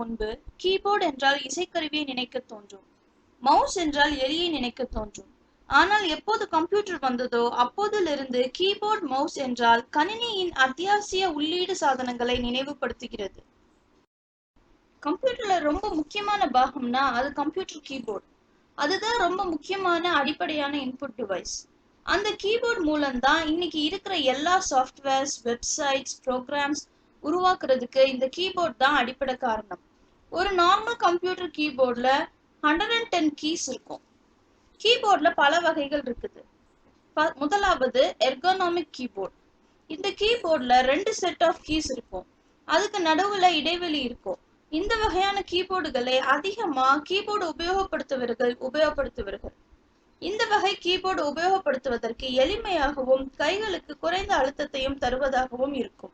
முன்பு கீபோர்டு என்றால் இசைக்கருவியை நினைக்க தோன்றும். மவுஸ் என்றால் எலியை நினைக்க தோன்றும். ஆனால் எப்போது கம்ப்யூட்டர் வந்ததோ அப்போதிலிருந்து கீபோர்ட் மவுஸ் என்றால் கணினியின் அத்தியாவசிய உள்ளீடு சாதனங்களை நினைவுபடுத்துகிறது. கம்ப்யூட்டர்ல ரொம்ப முக்கியமான பாகம்னா அது கம்ப்யூட்டர் கீபோர்டு. அதுதான் ரொம்ப முக்கியமான அடிப்படையான இன்புட் டிவைஸ். அந்த கீபோர்ட் மூலம்தான் இன்னைக்கு இருக்கிற எல்லா சாஃப்ட்வேர்ஸ் வெப்சைட்ஸ் ப்ரோக்ராம்ஸ் உருவாக்குறதுக்கு இந்த கீபோர்ட் தான் அடிப்படை காரணம். ஒரு நார்மல் கம்ப்யூட்டர் கீபோர்டில் ஹண்ட்ரட் அண்ட் டென் கீஸ் இருக்கும். கீபோர்டில் பல வகைகள் இருக்குது. ப- முதலாவது எர்கோனாமிக் கீபோர்ட் இந்த கீபோர்டில் ரெண்டு செட் ஆஃப் கீஸ் இருக்கும். அதுக்கு நடுவில் இடைவெளி இருக்கும். இந்த வகையான கீபோர்டுகளை அதிகமாக கீபோர்டு உபயோகப்படுத்துவர்கள் உபயோகப்படுத்துவார்கள். இந்த வகை கீபோர்டு உபயோகப்படுத்துவதற்கு எளிமையாகவும் கைகளுக்கு குறைந்த அழுத்தத்தையும் தருவதாகவும் இருக்கும்.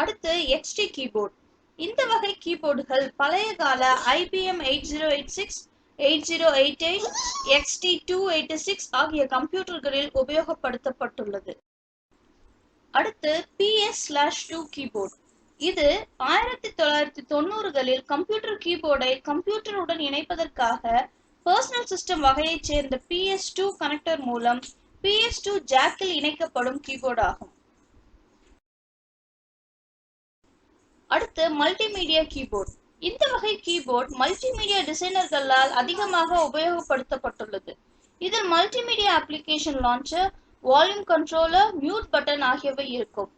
அடுத்து எக்ஸ்டி கீபோர்ட் இந்த வகை கீபோர்டுகள் பழைய கால IBM eight zero eight six eight zero eight eight XT two eighty six ஆகிய கம்ப்யூட்டர்களில் உபயோகப்படுத்தப்பட்டுள்ளது. அடுத்து பிஎஸ் ஸ்லாஷ் டூ கீபோர்ட் இது ஆயிரத்தி தொள்ளாயிரத்தி தொண்ணூறுகளில் கம்ப்யூட்டர் கீபோர்டை கம்ப்யூட்டருடன் இணைப்பதற்காக பர்சனல் சிஸ்டம் வகையைச் சேர்ந்த பிஎஸ் டூ கனெக்டர் மூலம் பிஎஸ் டூ ஜாக்கில் இணைக்கப்படும் கீபோர்டு ஆகும். அடுத்து மல்டிமீடியா கீபோர்ட் இந்த வகை கீபோர்ட் மல்டிமீடியா டிசைனர்களால் அதிகமாக உபயோகப்படுத்தப்பட்டுள்ளது. இதில் multimedia application launcher volume controller mute button ஆகியவை இருக்கும்.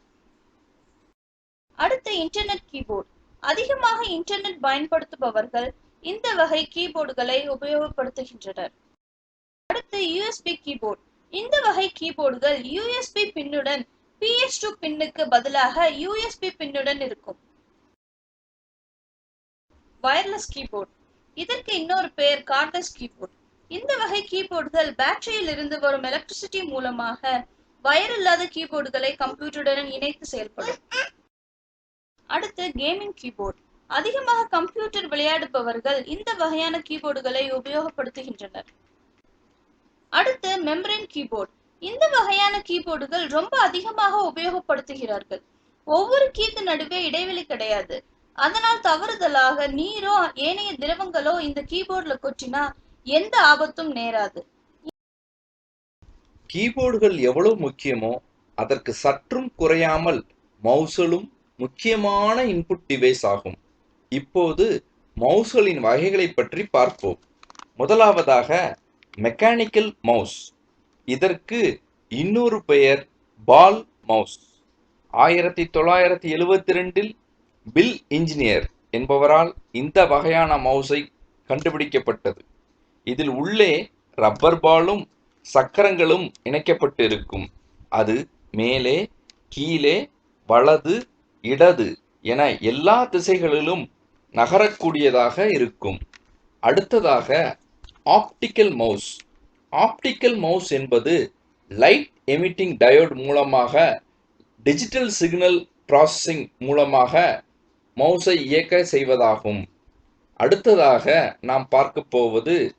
அடுத்து இன்டர்நெட் கீபோர்ட் அதிகமாக இன்டர்நெட் பயன்படுத்துபவர்கள் இந்த வகை கீபோர்டுகளை உபயோகப்படுத்துகின்றனர். அடுத்து யூஎஸ்பி கீபோர்ட் இந்த வகை கீபோர்டுகள் யூஎஸ்பி பின்னுடன் PS2 பின்னுக்கு பதிலாக யூஎஸ்பி பின்னுடன் இருக்கும். வயர்லெஸ் கீபோர்ட் இதற்கு இன்னொரு பெயர் கார்டஸ் கீபோர்ட் இந்த வகை கீபோர்டுகள் பேட்டரியில் இருந்து வரும் எலக்ட்ரிசிட்டி மூலமாக வயர் இல்லாத கீபோர்டுகளை கம்ப்யூட்டருடன் இணைத்து செயல்படும். அடுத்து கேமிங் கீபோர்ட் அதிகமாக கம்ப்யூட்டர் விளையாடுபவர்கள் இந்த வகையான கீபோர்டுகளை உபயோகப்படுத்துகின்றனர். அடுத்து மெம்பரின் கீபோர்ட் இந்த வகையான கீபோர்டுகள் ரொம்ப அதிகமாக உபயோகப்படுத்துகிறார்கள். ஒவ்வொரு கீக்கு நடுவே இடைவெளி கிடையாது. அதனால் தவறுதலாக நீரோ ஏனைய திரவங்களோ இந்த கீபோர்ட்ல கொட்டினா எந்த ஆபத்தும் நேராது. கீபோர்டுகள் எவ்வளவு முக்கியமோ அதற்கு சற்றும் குறையாமல் மவுசலும் முக்கியமான இன்புட் டிவைஸ் ஆகும். இப்போது மவுஸ்களின் வகைகளை பற்றி பார்ப்போம். முதலாவதாக மெக்கானிக்கல் மவுஸ் இதற்கு இன்னொரு பெயர் பால் மவுஸ் ஆயிரத்தி தொள்ளாயிரத்தி எழுவத்தி ரெண்டில் பில் இன்ஜினியர் என்பவரால் இந்த வகையான மவுஸை கண்டுபிடிக்கப்பட்டது. இதில் உள்ளே ரப்பர் பாலும் சக்கரங்களும் இணைக்கப்பட்டு இருக்கும் அது மேலே கீழே வலது இடது என எல்லா திசைகளிலும் நகரக்கூடியதாக இருக்கும். அடுத்ததாக ஆப்டிக்கல் மவுஸ் ஆப்டிக்கல் மவுஸ் என்பது லைட் எமிட்டிங் டயோட் மூலமாக டிஜிட்டல் சிக்னல் ப்ராசஸிங் மூலமாக மவுஸை இயக்க செய்வதாகும். அடுத்ததாக நாம் பார்க்க போவது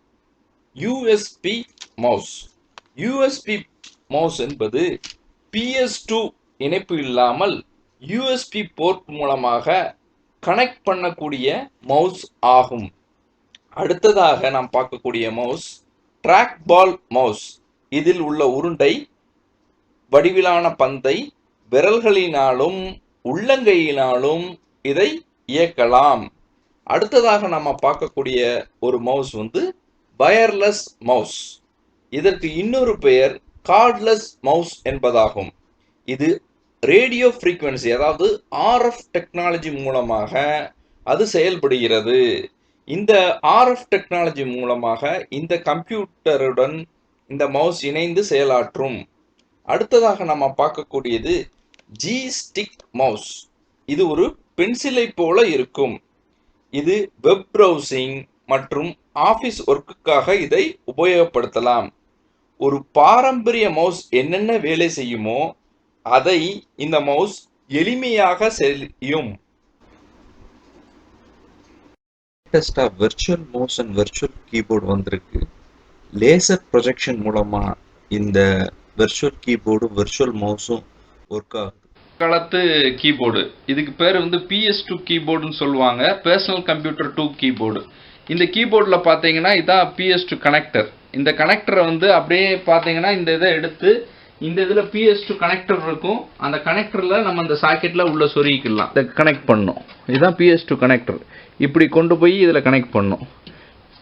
யூஎஸ்பி மவுஸ் யூஎஸ்பி மவுஸ் என்பது PS2 இணைப்பு இல்லாமல் யூஎஸ்பி போர்ட் மூலமாக கனெக்ட் பண்ணக்கூடிய மவுஸ் ஆகும். அடுத்ததாக நாம் பார்க்கக்கூடிய மவுஸ் ட்ராக் பால் மவுஸ் இதில் உள்ள உருண்டை வடிவிலான பந்தை விரல்களினாலும் உள்ளங்கையினாலும் இதை இயக்கலாம். அடுத்ததாக நம்ம பார்க்கக்கூடிய ஒரு மவுஸ் வந்து வயர்லெஸ் மவுஸ் இதற்கு இன்னொரு பெயர் கார்ட்லெஸ் மவுஸ் என்பதாகும். இது ரேடியோ ஃப்ரீக்வன்சி அதாவது ஆர்எஃப் டெக்னாலஜி மூலமாக அது செயல்படுகிறது. இந்த ஆர்எஃப் டெக்னாலஜி மூலமாக இந்த கம்ப்யூட்டருடன் இந்த மவுஸ் இணைந்து செயலாற்றும். அடுத்ததாக நம்ம பார்க்கக்கூடியது ஜி ஸ்டிக் மவுஸ் இது ஒரு பென்சிலை போல இருக்கும். இது வெப் ப்ரௌசிங் மற்றும் ஆஃபீஸ் ஒர்க்குக்காக இதை உபயோகப்படுத்தலாம். ஒரு பாரம்பரிய மவுஸ் என்னென்ன வேலை செய்யுமோ அதை இந்த மவுஸ் எளிமையாக செய்யும். லேட்டஸ்டா virtual mouse and virtual keyboard வந்திருக்கு. லேசர் ப்ரொஜெக்ஷன் மூலமாக இந்த வெர்ச்சுவல் கீபோர்டும் விர்ச்சுவல் மவுஸும் ஒர்க் ஆகுது. காலத்து கீபோர்டு. இதுக்கு பேர் வந்து பிஎஸ் டூ கீபோர்டுன்னு சொல்லுவாங்க. Personal computer two keyboard. இந்த கீபோர்டில் பார்த்தீங்கன்னா இதான் பிஎஸ் டூ கனெக்டர் இந்த கனெக்டரை வந்து அப்படியே பார்த்தீங்கன்னா இந்த இதை எடுத்து இந்த இதில் பிஎஸ் டூ கனெக்டர் இருக்கும். அந்த கனெக்டரில் நம்ம அந்த சாக்கெட்டில் உள்ள சொருகிக்கலாம். இதை கனெக்ட் பண்ணணும் இதுதான் பிஎஸ் டூ கனெக்டர் இப்படி கொண்டு போய் இதில் கனெக்ட் பண்ணும்.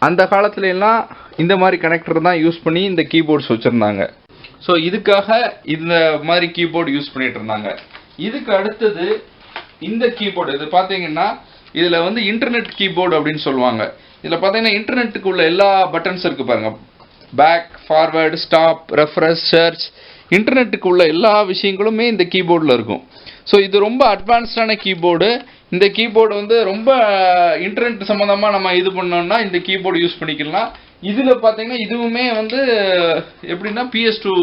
அந்த காலத்துல எல்லாம் இந்த மாதிரி கனெக்டர் தான் யூஸ் பண்ணி இந்த கீபோர்ட்ஸ் வச்சுருந்தாங்க. ஸோ இதுக்காக இந்த மாதிரி கீபோர்டு யூஸ் பண்ணிகிட்டு இருந்தாங்க. இதுக்கு அடுத்தது இந்த கீபோர்டு இது பார்த்தீங்கன்னா இதில் வந்து இன்டர்நெட் கீபோர்டு அப்படின்னு சொல்லுவாங்க. இதில் பார்த்தீங்கன்னா இன்டர்நெட்டுக்கு உள்ள எல்லா பட்டன்ஸ் இருக்குது பாருங்கள் back forward stop refresh search இன்டர்நெட்டுக்கு உள்ள எல்லா விஷயங்களுமே இந்த கீபோர்டில் இருக்கும். ஸோ இது ரொம்ப அட்வான்ஸ்டான கீபோர்டு இந்த கீபோர்டு வந்து ரொம்ப இன்டர்நெட் சம்மந்தமாக நம்ம இது பண்ணோம்னா இந்த கீபோர்டு யூஸ் பண்ணிக்கலாம். இதில் பார்த்தீங்கன்னா இதுவுமே வந்து எப்படின்னா பிஎஸ் டூ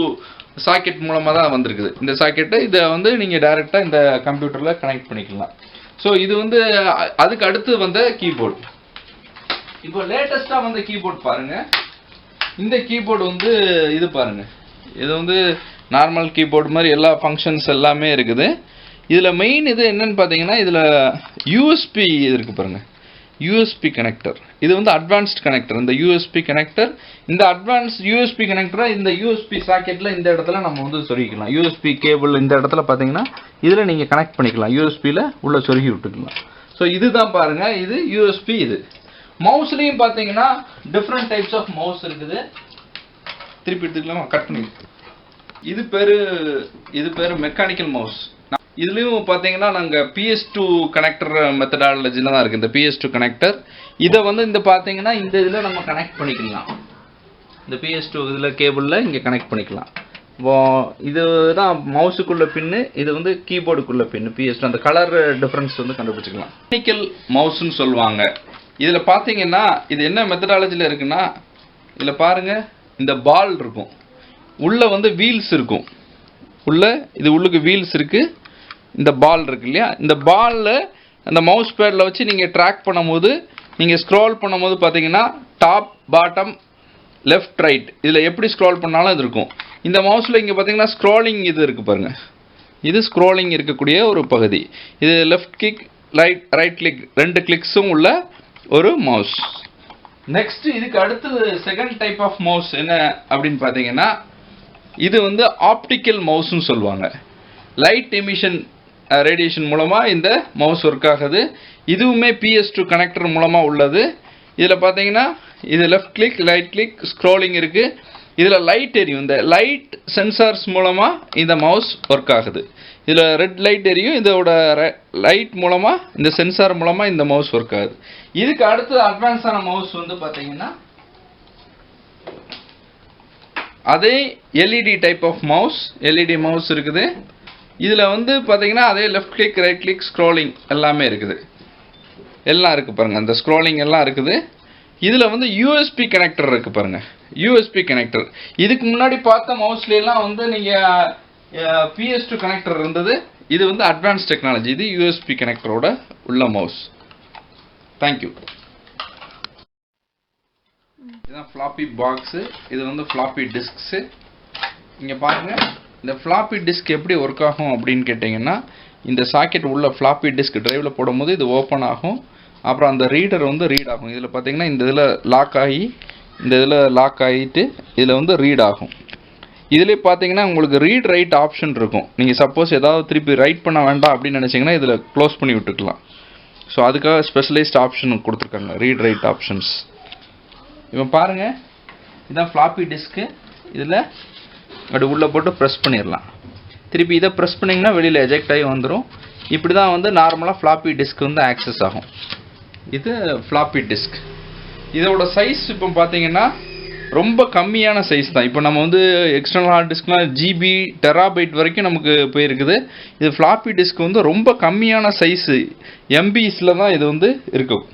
சாக்கெட் மூலமாக தான் வந்திருக்குது. இந்த சாக்கெட்டை இதை வந்து நீங்கள் டைரெக்டாக இந்த கம்ப்யூட்டரில் கனெக்ட் பண்ணிக்கலாம். ஸோ இது வந்து அதுக்கு அடுத்து வந்த கீபோர்டு இப்போ லேட்டஸ்ட்டாக வந்த கீபோர்ட் பாருங்கள் இந்த கீபோர்டு வந்து இது பாருங்கள் இது வந்து நார்மல் கீபோர்டு மாதிரி எல்லா ஃபங்க்ஷன்ஸ் எல்லாமே இருக்குது. இதில் மெயின் இது என்னன்னு பார்த்தீங்கன்னா இதில் யூஎஸ்பி இருக்குது பாருங்கள் யூஎஸ்பி கனெக்டர் இது வந்து அட்வான்ஸ்ட் கனெக்டர் இந்த யூஎஸ்பி கனெக்டர் இந்த அட்வான்ஸ் யூஎஸ்பி கனெக்டரை இந்த யூஎஸ்பி சாக்கெட்டில் இந்த இடத்துல நம்ம வந்து சொருகிக்கலாம். யூஎஸ்பி கேபிள் இந்த இடத்துல பார்த்தீங்கன்னா இதில் நீங்கள் கனெக்ட் பண்ணிக்கலாம். யூஎஸ்பியில் உள்ள சொருகி விட்டுக்கலாம். ஸோ இதுதான் பாருங்க. இது யூஎஸ்பி இது. மவுஸ்லேயும் பார்த்தீங்கன்னா டிஃப்ரெண்ட் டைப்ஸ் ஆஃப் மவுஸ் இருக்குது. திருப்பி எடுத்துக்கலாமா? கட் பண்ணி இது பேர் இது பேர் மெக்கானிக்கல் மவுஸ் இதுலேயும் பார்த்தீங்கன்னா நாங்கள் பிஎஸ் டூ கனெக்டர் மெத்தடாலஜியில் தான் இருக்குது இந்த பிஎஸ் டூ கனெக்டர் இதை வந்து இந்த பார்த்தீங்கன்னா இந்த இதில் நம்ம கனெக்ட் பண்ணிக்கலாம். இந்த பிஎஸ் டூ இதில் கேபிளில் இங்கே கனெக்ட் பண்ணிக்கலாம். இப்போ இதுதான் மவுஸுக்குள்ள பின்னு இது வந்து கீபோர்டுக்குள்ள பின்னு பிஎஸ் அந்த கலர் டிஃப்ரென்ஸ் வந்து கண்டுபிடிச்சிக்கலாம். மெக்கானிக்கல் மவுஸ்னு சொல்லுவாங்க. இதில் பார்த்தீங்கன்னா இது என்ன மெத்தடாலஜியில் இருக்குன்னா இதில் பாருங்கள் இந்த பால் இருக்கும். உள்ளே வந்து வீல்ஸ் இருக்கும். உள்ள இது உள்ளுக்கு வீல்ஸ் இருக்குது இந்த பால் இருக்கு இல்லையா? இந்த பால்ல அந்த மவுஸ் பேடில் வச்சு நீங்கள் ட்ராக் பண்ணும்போது நீங்கள் ஸ்க்ரோல் பண்ணும்போது பார்த்தீங்கன்னா டாப் பாட்டம் லெஃப்ட் ரைட் இதில் எப்படி ஸ்க்ரோல் பண்ணாலும் இது இருக்கும். இந்த மவுஸில் இங்கே பார்த்தீங்கன்னா ஸ்க்ரோலிங் இது இருக்குது பாருங்கள் இது ஸ்க்ரோலிங் இருக்கக்கூடிய ஒரு பகுதி. இது left click right right click ரெண்டு கிளிக்ஸும் உள்ள ஒரு மவுஸ் நெக்ஸ்ட் இதுக்கு அடுத்தது செகண்ட் டைப் ஆஃப் மவுஸ் என்ன அப்படின்னு பார்த்தீங்கன்னா இது வந்து ஆப்டிக்கல் மவுஸ்னு சொல்லுவாங்க. லைட் எமிஷன் ரேடியேஷன் மூலமாக இந்த மவுஸ் ஒர்க் ஆகுது. இதுவுமே பிஎஸ் டூ கனெக்டர் மூலமாக உள்ளது. இதில் பார்த்தீங்கன்னா இது left click right click scrolling இருக்குது இதில் லைட் எரியும். இந்த லைட் சென்சார்ஸ் மூலமாக இந்த மவுஸ் ஒர்க் ஆகுது. இதில் ரெட் லைட் எரியும். இதோட லைட் மூலமாக இந்த சென்சார் மூலமாக இந்த மவுஸ் ஒர்க் ஆகுது. இதுக்கு அடுத்து அட்வான்ஸான மவுஸ் வந்து பார்த்தீங்கன்னா அதே LED type of mouse LED mouse இருக்குது. இதில் வந்து பார்த்தீங்கன்னா அதே left click right click scrolling எல்லாமே இருக்குது. எல்லாம் இருக்குது பாருங்கள் அந்த ஸ்க்ரோலிங் எல்லாம் இருக்குது. இதில் வந்து யூஎஸ்பி கனெக்டர் இருக்குது பாருங்கள் யூஎஸ்பி கனெக்டர் இதுக்கு முன்னாடி பார்த்த மவுஸ்ல எல்லாம் வந்து நீங்கள் பிஎஸ் டூ கனெக்டர் இருந்தது. இது வந்து அட்வான்ஸ் டெக்னாலஜி இது யூஎஸ்பி கனெக்டரோட உள்ள மவுஸ் தேங்க்யூ இதுதான் ஃப்ளாப்பி பாக்ஸு இது வந்து ஃப்ளாப்பி டிஸ்க்ஸு இங்கே பாருங்கள் இந்த ஃப்ளாப்பி டிஸ்க் எப்படி ஒர்க் ஆகும் அப்படின்னு கேட்டிங்கன்னா இந்த சாக்கெட் உள்ள ஃப்ளாப்பி டிஸ்க் டிரைவில் போடும்போது இது ஓப்பன் ஆகும். அப்புறம் அந்த ரீடர் வந்து ரீட் ஆகும். இதில் பார்த்தீங்கன்னா இந்த இதில் லாக் ஆகி இந்த இதில் லாக் ஆகிட்டு இதில் வந்து ரீட் ஆகும். இதிலே பார்த்தீங்கன்னா உங்களுக்கு ரீட் ரைட் ஆப்ஷன் இருக்கும். நீங்கள் சப்போஸ் ஏதாவது திருப்பி ரைட் பண்ண வேண்டாம் அப்படின்னு நினச்சிங்கன்னா இதில் க்ளோஸ் பண்ணி விட்டுக்கலாம். ஸோ அதுக்காக ஸ்பெஷலைஸ்ட் ஆப்ஷன் கொடுத்துருக்காங்க. ரீட் ரைட் ஆப்ஷன்ஸ் இப்போ பாருங்க. இதான் ஃப்ளாப்பி டிஸ்க்கு இதில் அப்படி உள்ளே போட்டு ப்ரெஸ் பண்ணிடலாம் திருப்பி இதை ப்ரெஸ் பண்ணிங்கன்னா வெளியில் எஜெக்ட் ஆகி வந்துடும் இப்படி தான் வந்து நார்மலாக ஃப்ளாப்பி டிஸ்க் வந்து ஆக்சஸ் ஆகும். இது ஃப்ளாப்பி டிஸ்க் இதோட சைஸ் இப்போ பார்த்தீங்கன்னா ரொம்ப கம்மியான சைஸ் தான். இப்போ நம்ம வந்து எக்ஸ்டர்னல் ஹார்ட் டிஸ்க்லாம் ஜிபி டெராபைட் வரைக்கும் நமக்கு போயிருக்குது. இது ஃப்ளாப்பி டிஸ்க் வந்து ரொம்ப கம்மியான சைஸு எம்பிஸில் தான் இது வந்து இருக்கும்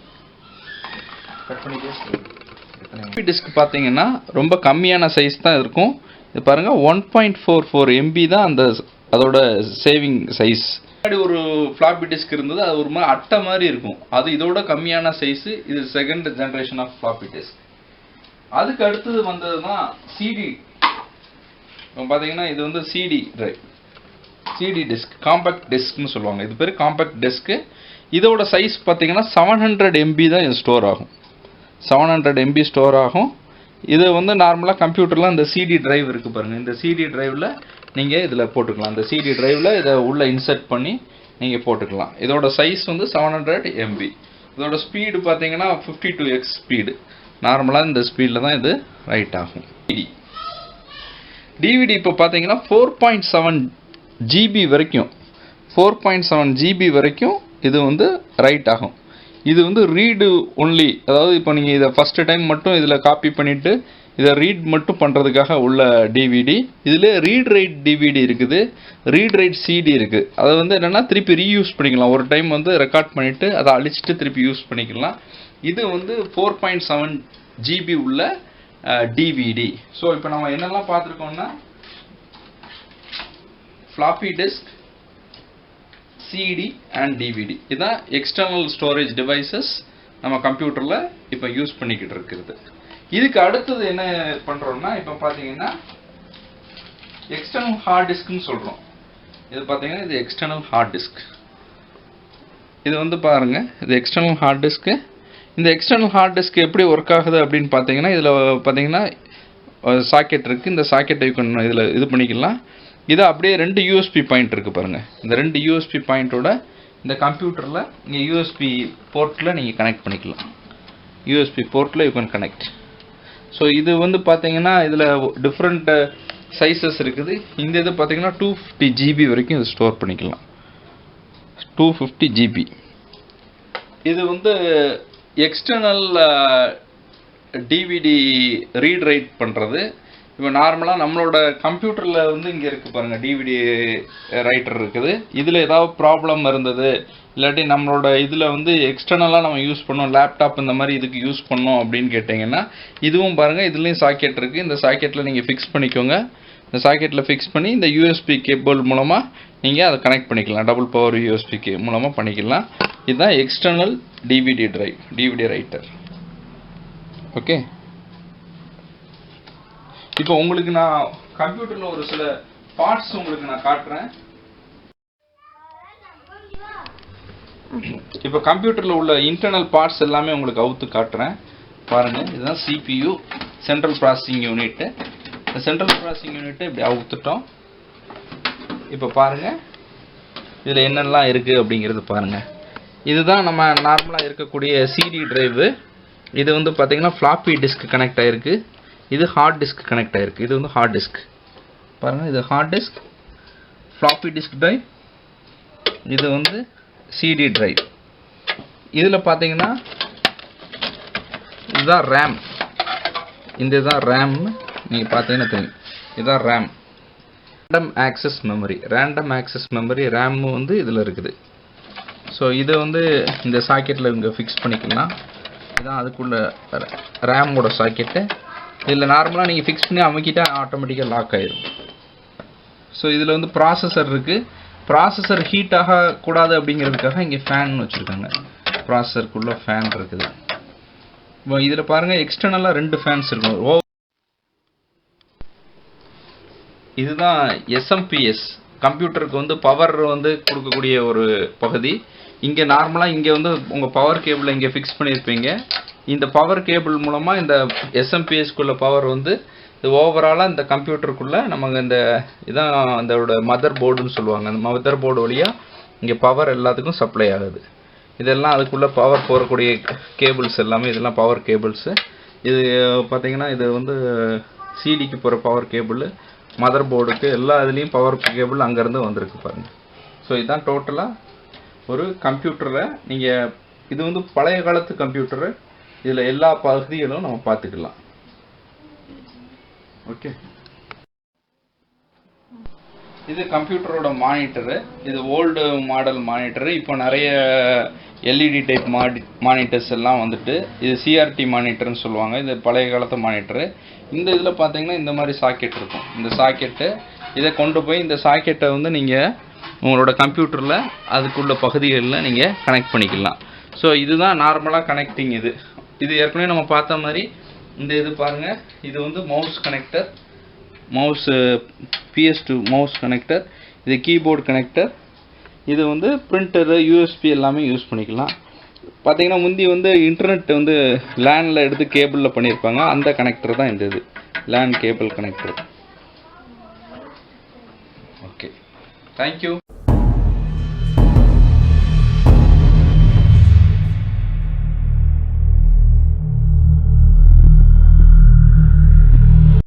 ஃப்ளாப்பி டிஸ்க் பார்த்தீங்கன்னா ரொம்ப கம்மியான சைஸ் தான் இருக்கும். இது பாருங்கள் one point four four MB தான் அந்த அதோட சேவிங் சைஸ் முன்னாடி ஒரு ஃப்ளாப்பி டிஸ்க் இருந்தது அது ஒரு மாதிரி அட்டை மாதிரி இருக்கும். அது இதோட கம்மியான சைஸு இது second generation of floppy disk அதுக்கு அடுத்தது வந்தது தான் சிடி இப்போ பார்த்தீங்கன்னா இது வந்து CD drive CD disk compact டிஸ்க்னு சொல்லுவாங்க. இது பேர் காம்பேக்ட் டிஸ்க்கு இதோட சைஸ் பார்த்தீங்கன்னா செவன் ஹண்ட்ரட் எம்பி தான் இது ஸ்டோர் ஆகும். செவன் ஹண்ட்ரட் எம்பி ஸ்டோர் ஆகும். இது வந்து நார்மலாக கம்ப்யூட்டரில் இந்த சிடி டிரைவ் இருக்குது பாருங்கள் இந்த சிடி டிரைவில் நீங்கள் இதில் போட்டுக்கலாம். இந்த சிடி டிரைவில் இதை உள்ளே இன்சர்ட் பண்ணி நீங்கள் போட்டுக்கலாம். இதோட சைஸ் வந்து செவன் ஹண்ட்ரட் எம்பி இதோட ஸ்பீடு பார்த்தீங்கன்னா ஃபிஃப்டி டூ எக்ஸ் ஸ்பீடு நார்மலாக இந்த ஸ்பீடில் தான் இது ரைட் ஆகும். டிவிடி டிவிடி இப்போ பார்த்தீங்கன்னா ஃபோர் பாயிண்ட் செவன் ஜிபி வரைக்கும். ஃபோர் பாயிண்ட் செவன் ஜிபி வரைக்கும் இது வந்து ரைட் ஆகும். இது வந்து ரீடு ஒன்லி அதாவது இப்போ நீங்கள் இதை ஃபஸ்ட்டு டைம் மட்டும் இதில் காப்பி பண்ணிவிட்டு இதை ரீட் மட்டும் பண்ணுறதுக்காக உள்ள டிவிடி இதில் ரீட் ரைட் டிவிடி இருக்குது. ரீட் ரைட் சிடி இருக்குது அதை வந்து என்னென்னா திருப்பி ரீயூஸ் பண்ணிக்கலாம். ஒரு டைம் வந்து ரெக்கார்ட் பண்ணிவிட்டு அதை அழிச்சிட்டு திருப்பி யூஸ் பண்ணிக்கலாம். இது வந்து ஃபோர் பாயிண்ட் செவன் ஜிபி உள்ள டிவிடி ஸோ இப்போ நம்ம என்னெல்லாம் பார்த்துருக்கோம்னா floppy disk CD and DVD இதுதான் எக்ஸ்டர்னல் ஸ்டோரேஜ் டிவைசஸ் நம்ம கம்ப்யூட்டரில் இப்போ யூஸ் பண்ணிக்கிட்டு இருக்கிறது இதுக்கு அடுத்தது என்ன பண்ணுறோம்னா இப்போ பார்த்தீங்கன்னா எக்ஸ்டர்னல் ஹார்ட் டிஸ்க்னு சொல்கிறோம் இது பார்த்தீங்கன்னா இது எக்ஸ்டர்னல் ஹார்ட் டிஸ்க் இது வந்து பாருங்க இது எக்ஸ்டர்னல் ஹார்ட் டிஸ்க்கு இந்த எக்ஸ்டர்னல் ஹார்ட் டிஸ்க் எப்படி ஒர்க் ஆகுது அப்படின்னு பார்த்தீங்கன்னா இதில் பார்த்தீங்கன்னா சாக்கெட் இருக்குது இந்த சாக்கெட்டை இதில் இது பண்ணிக்கலாம். இது அப்படியே ரெண்டு யூஎஸ்பி பாயிண்ட் இருக்குது பாருங்கள் இந்த ரெண்டு யூஎஸ்பி பாயிண்ட்டோட இந்த கம்ப்யூட்டரில் இங்கே யூஎஸ்பி போர்ட்டில் நீங்கள் கனெக்ட் பண்ணிக்கலாம். யூஎஸ்பி போர்ட்டில் யூ கேன் கனெக்ட் ஸோ இது வந்து பார்த்தீங்கன்னா இதில் டிஃப்ரெண்ட் சைஸஸ் இருக்குது. இந்த இது பார்த்தீங்கன்னா டூ ஃபிஃப்டி ஜிபி வரைக்கும் இது ஸ்டோர் பண்ணிக்கலாம். டூ ஃபிஃப்டி ஜிபி இது வந்து எக்ஸ்டர்னல் டிவிடி ரீட் ரைட் பண்ணுறது இப்போ நார்மலாக நம்மளோட கம்ப்யூட்டரில் வந்து இங்கே இருக்குது பாருங்கள் டிவிடி ரைட்டர் இருக்குது. இதில் ஏதாவது ப்ராப்ளம் இருந்தது இல்லாட்டி நம்மளோட இதில் வந்து எக்ஸ்டர்னலாக நம்ம யூஸ் பண்ணோம் லேப்டாப் இந்த மாதிரி இதுக்கு யூஸ் பண்ணோம் அப்படின்னு கேட்டிங்கன்னா இதுவும் பாருங்கள் இதுலேயும் சாக்கெட் இருக்குது இந்த சாக்கெட்டில் நீங்கள் ஃபிக்ஸ் பண்ணிக்கோங்க. இந்த சாக்கெட்டில் ஃபிக்ஸ் பண்ணி இந்த யூஎஸ்பி கேபிள் மூலமாக நீங்கள் அதை கனெக்ட் பண்ணிக்கலாம். டபுள் பவர் யூஎஸ்பி கே மூலமாக பண்ணிக்கலாம். இதுதான் external DVD drive DVD writer okay இப்போ உங்களுக்கு நான் கம்ப்யூட்டரில் ஒரு சில பார்ட்ஸ் உங்களுக்கு நான் காட்டுறேன். இப்போ கம்ப்யூட்டரில் உள்ள இன்டர்னல் பார்ட்ஸ் எல்லாமே உங்களுக்கு அவுத்து காட்டுறேன். பாருங்கள் இதுதான் சிபியு சென்ட்ரல் ப்ராசஸிங் யூனிட்டு இந்த சென்ட்ரல் ப்ராசஸிங் யூனிட்டை இப்படி அவுத்துட்டோம். இப்போ பாருங்கள் இதில் என்னெல்லாம் இருக்குது அப்படிங்கிறது பாருங்கள் இதுதான் நம்ம நார்மலாக இருக்கக்கூடிய சிடி டிரைவு இது வந்து பார்த்தீங்கன்னா ஃப்ளாப்பி டிஸ்க் கனெக்ட் ஆகிருக்கு இது ஹார்ட் டிஸ்க் கனெக்ட் ஆகிருக்கு இது வந்து ஹார்ட் டிஸ்க் பாருங்கள் இது hard disk floppy disk drive இது வந்து சிடி ட்ரைவ் இதில் பார்த்தீங்கன்னா இதுதான் ரேம் இந்த இதுதான் ரேம்னு நீங்கள் பார்த்தீங்கன்னா தெரியும். இதுதான் RAM random access memory random access memory RAM வந்து இதில் இருக்குது. ஸோ இதை வந்து இந்த சாக்கெட்டில் இங்கே ஃபிக்ஸ் பண்ணிக்கலாம். இதுதான் அதுக்குள்ள ரேமோட சாக்கெட்டு இதில் நார்மலாக நீங்கள் ஃபிக்ஸ் பண்ணி அமைக்கிட்டால் ஆட்டோமேட்டிக்காக லாக் ஆயிடும் ஸோ இதில் வந்து ப்ராசஸர் இருக்குது ப்ராசஸர் ஹீட் ஆகக்கூடாது அப்படிங்கிறதுக்காக இங்கே ஃபேன் வச்சுருக்காங்க. ப்ராசஸருக்குள்ளே ஃபேன் இருக்குது. இப்போ இதில் பாருங்கள் எக்ஸ்டர்னலாக ரெண்டு ஃபேன்ஸ் இருக்கும். ஓ இதுதான் எஸ்எம்பிஎஸ் கம்ப்யூட்டருக்கு வந்து பவர் வந்து கொடுக்கக்கூடிய ஒரு பகுதி. இங்கே நார்மலாக இங்கே வந்து உங்கள் பவர் கேபிளை இங்கே ஃபிக்ஸ் பண்ணியிருப்பீங்க இந்த பவர் கேபிள் மூலமாக இந்த எஸ்எம்பிஎஸ்குள்ள பவர் வந்து இது ஓவராலாக இந்த கம்ப்யூட்டருக்குள்ளே நமக்கு இந்த இதான் அதோட மதர் போர்டுன்னு சொல்லுவாங்க. அந்த மதர் போர்டு வழியாக இங்கே பவர் எல்லாத்துக்கும் சப்ளை ஆகுது. இதெல்லாம் அதுக்குள்ளே பவர் போகக்கூடிய கேபிள்ஸ் எல்லாமே இதெல்லாம் பவர் கேபிள்ஸு இது பார்த்தீங்கன்னா இது வந்து சிடிக்கு போகிற பவர் கேபிள் மதர் போர்டுக்கு எல்லா இதுலேயும் பவர் கேபிள் அங்கேருந்து வந்திருக்கு பாருங்கள் ஸோ இதுதான் டோட்டலாக ஒரு கம்ப்யூட்டரை நீங்கள் இது வந்து பழைய காலத்து கம்ப்யூட்டரு. இதில் எல்லா பகுதிகளும் நம்ம பார்த்துக்கலாம். ஓகே. இது கம்ப்யூட்டரோட மானிட்டரு. இது ஓல்டு மாடல் மானிட்டரு. இப்போ நிறைய எல்இடி டைப் மாடி மானிட்டர்ஸ் எல்லாம் வந்துட்டு இது சிஆர்டி மானிட்டர்னு சொல்லுவாங்க. இது பழைய காலத்து மானிட்டரு. இந்த இதில் பார்த்தீங்கன்னா இந்த மாதிரி சாக்கெட் இருக்கும். இந்த சாக்கெட்டு இதை கொண்டு போய் இந்த சாக்கெட்டை வந்து நீங்கள் உங்களோட கம்ப்யூட்டரில் அதுக்குள்ள பகுதிகளில் நீங்கள் கனெக்ட் பண்ணிக்கலாம். ஸோ இதுதான் நார்மலாக கனெக்டிங் இது. இது ஏற்கனவே நம்ம பார்த்த மாதிரி இந்த இது பாருங்கள் இது வந்து mouse connector mouse PS two mouse connector இது கீபோர்டு கனெக்டர் இது வந்து பிரிண்டரு யூஎஸ்பி எல்லாமே யூஸ் பண்ணிக்கலாம். பார்த்தீங்கன்னா முந்தி வந்து இன்டர்நெட் வந்து லேனில் எடுத்து கேபிளில் பண்ணியிருப்பாங்க. அந்த கனெக்டர் தான் இந்த இது. LAN cable connector okay thank you